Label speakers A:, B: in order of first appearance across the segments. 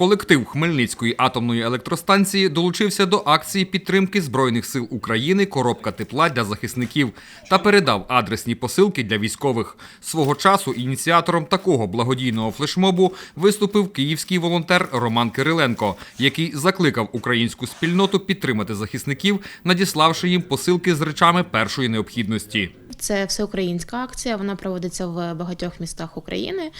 A: Колектив Хмельницької атомної електростанції долучився до акції підтримки Збройних сил України Коробка тепла для захисників та передав адресні посилки для військових. Свого часу ініціатором такого благодійного флешмобу виступив київський волонтер Роман Кириленко, який закликав українську спільноту підтримати захисників, надіславши їм посилки з речами першої необхідності.
B: Це всеукраїнська акція, вона проводиться в багатьох містах України,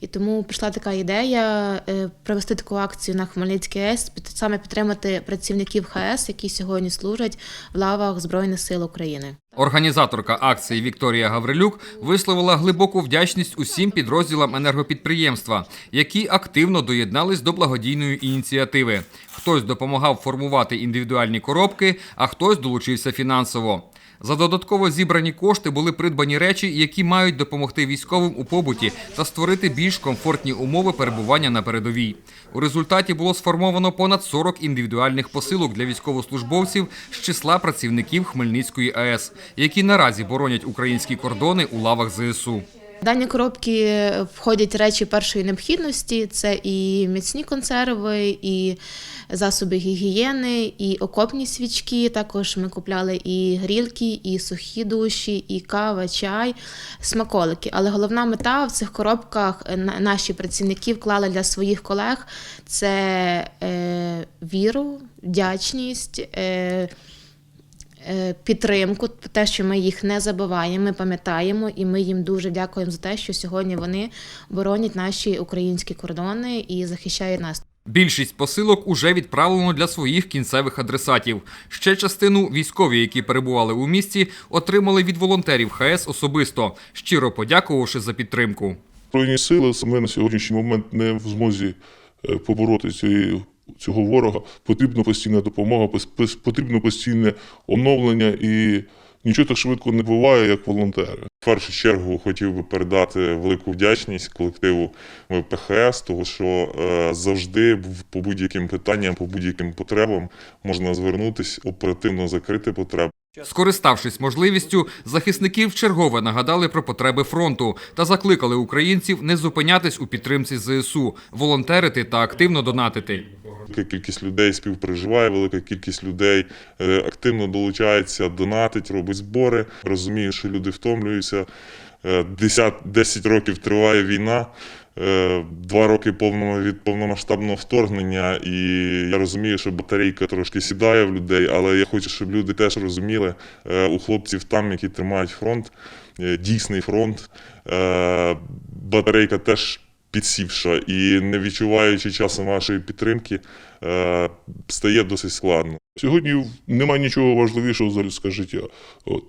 B: і тому прийшла така ідея е, провести таку акцію на Хмельницький АЕС, саме підтримати працівників ХАЕС, які сьогодні служать в лавах Збройних сил України.
A: Організаторка акції Вікторія Гаврилюк висловила глибоку вдячність усім підрозділам енергопідприємства, які активно доєднались до благодійної ініціативи. Хтось допомагав формувати індивідуальні коробки, а хтось долучився фінансово. За додатково зібрані кошти були придбані речі, які мають допомогти військовим у побуті та створити більш комфортні умови перебування на передовій. У результаті було сформовано понад 40 індивідуальних посилок для військовослужбовців з числа працівників Хмельницької АЕС, які наразі боронять українські кордони у лавах ЗСУ.
B: Дані коробки входять речі першої необхідності: це і міцні консерви, і засоби гігієни, і окопні свічки. Також ми купляли і грілки, і сухі душі, і кава, чай, смаколики. Але головна мета в цих коробках на- наші працівники вклали для своїх колег це е, віру, вдячність. Е, підтримку, те, що ми їх не забуваємо, ми пам'ятаємо, і ми їм дуже дякуємо за те, що сьогодні вони боронять наші українські кордони і захищають нас.
A: Більшість посилок уже відправлено для своїх кінцевих адресатів. Ще частину військові, які перебували у місті, отримали від волонтерів ХС особисто, щиро подякувавши за підтримку.
C: Збройні сили саме на сьогоднішній момент не в змозі е, побороти цієї, цього ворога. Потрібна постійна допомога, потрібно постійне оновлення і нічого так швидко не буває, як волонтери.
D: В першу чергу хотів би передати велику вдячність колективу ВПХС, тому що е, завжди по будь-яким питанням, по будь-яким потребам можна звернутися, оперативно закрити потреби.
A: Скориставшись можливістю, захисники вчергове нагадали про потреби фронту та закликали українців не зупинятись у підтримці ЗСУ, волонтерити та активно донатити.
D: Велика кількість людей співпереживає, велика кількість людей е, активно долучається, донатить, робить збори. Розумію, що люди втомлюються. Е, 10, 10 років триває війна, е, два роки повного від повномасштабного вторгнення, і я розумію, що батарейка трошки сідає в людей, але я хочу, щоб люди теж розуміли е, у хлопців там, які тримають фронт, е, дійсний фронт. е, Батарейка теж підсівша і не відчуваючи часом вашої підтримки, е, стає досить складно.
C: Сьогодні немає нічого важливішого за людське життя.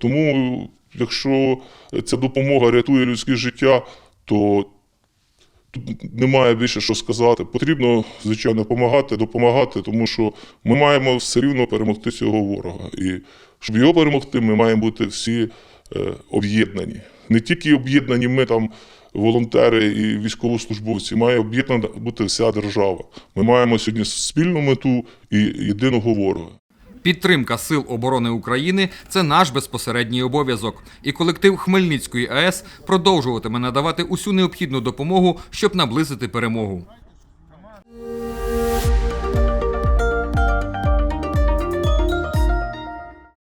C: Тому, якщо ця допомога рятує людське життя, то тут немає більше що сказати. Потрібно, звичайно, допомагати, допомагати, тому що ми маємо все рівно перемогти цього ворога. І щоб його перемогти, ми маємо бути всі е, об'єднані. Не тільки об'єднані ми там. Волонтери і військовослужбовці має об'єднана бути вся держава. Ми маємо сьогодні спільну мету і єдиного ворога.
A: Підтримка сил оборони України це наш безпосередній обов'язок. І колектив Хмельницької АЕС продовжуватиме надавати усю необхідну допомогу, щоб наблизити перемогу.